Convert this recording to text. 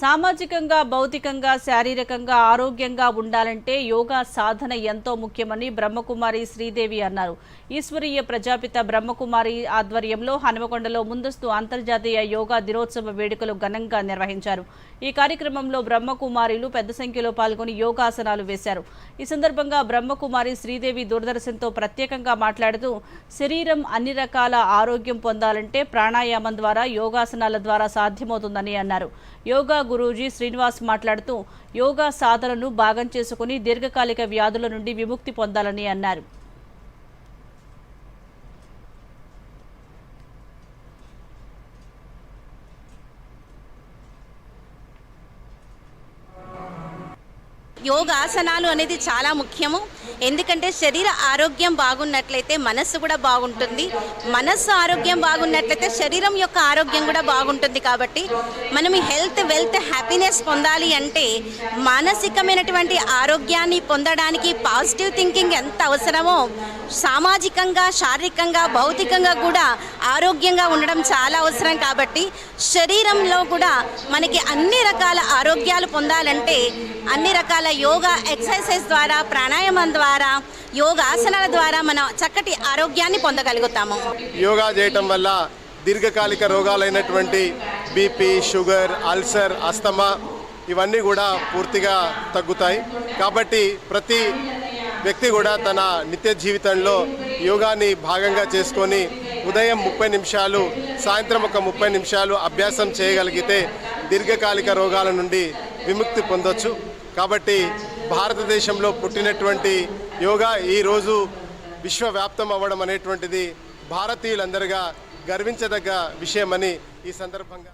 సామాజికంగా భౌతికంగా శారీరకంగా ఆరోగ్యంగా ఉండాలంటే యోగా సాధన ఎంతో ముఖ్యమని బ్రహ్మకుమారి శ్రీదేవి అన్నారు. ఈశ్వరీయ ప్రజాపిత బ్రహ్మకుమారి ఆధ్వర్యంలో హనుమకొండలో ముందస్తు అంతర్జాతీయ యోగా దినోత్సవ వేడుకలు ఘనంగా నిర్వహించారు. ఈ కార్యక్రమంలో బ్రహ్మకుమారిలు పెద్ద సంఖ్యలో పాల్గొని యోగాసనాలు వేశారు. ఈ సందర్భంగా బ్రహ్మకుమారి శ్రీదేవి దూరదర్శన్తో ప్రత్యేకంగా మాట్లాడుతూ శరీరం అన్ని రకాల ఆరోగ్యం పొందాలంటే ప్రాణాయామం ద్వారా యోగాసనాల ద్వారా సాధ్యమవుతుందని అన్నారు. యోగా గురూజీ శ్రీనివాస్ మాట్లాడుతూ యోగా సాధనను భాగం చేసుకుని దీర్ఘకాలిక వ్యాధుల నుండి విముక్తి పొందాలని అన్నారు. యోగాసనాలు అనేది చాలా ముఖ్యము. ఎందుకంటే శరీర ఆరోగ్యం బాగున్నట్లయితే మనస్సు కూడా బాగుంటుంది. మనస్సు ఆరోగ్యం బాగున్నట్లయితే శరీరం యొక్క ఆరోగ్యం కూడా బాగుంటుంది కాబట్టి మనం హెల్త్ వెల్త్ హ్యాపీనెస్ పొందాలి అంటే మానసికమైనటువంటి ఆరోగ్యాన్ని పొందడానికి పాజిటివ్ థింకింగ్ ఎంత అవసరమో సామాజికంగా శారీరకంగా భౌతికంగా కూడా ఆరోగ్యంగా ఉండడం చాలా అవసరం కాబట్టి శరీరంలో కూడా మనకి అన్ని రకాల ఆరోగ్యాలు పొందాలంటే అన్ని రకాల యోగా ఎక్సర్సైజ్ ద్వారా ప్రాణాయామం ద్వారా యోగాసనాల ద్వారా మనం చక్కటి ఆరోగ్యాన్ని పొందగలుగుతాము. యోగా చేయటం వల్ల దీర్ఘకాలిక రోగాలైనటువంటి బీపీ షుగర్ అల్సర్ అస్తమా ఇవన్నీ కూడా పూర్తిగా తగ్గుతాయి. కాబట్టి ప్రతి వ్యక్తి కూడా తన నిత్య జీవితంలో యోగాని భాగంగా చేసుకొని ఉదయం ముప్పై నిమిషాలు సాయంత్రం ఒక ముప్పై నిమిషాలు అభ్యాసం చేయగలిగితే దీర్ఘకాలిక రోగాల నుండి విముక్తి పొందొచ్చు. కాబట్టి భారతదేశంలో పుట్టినటువంటి యోగా ఈరోజు విశ్వవ్యాప్తం అవ్వడం అనేటువంటిది భారతీయులందరిగా గర్వించదగ్గ విషయమని ఈ సందర్భంగా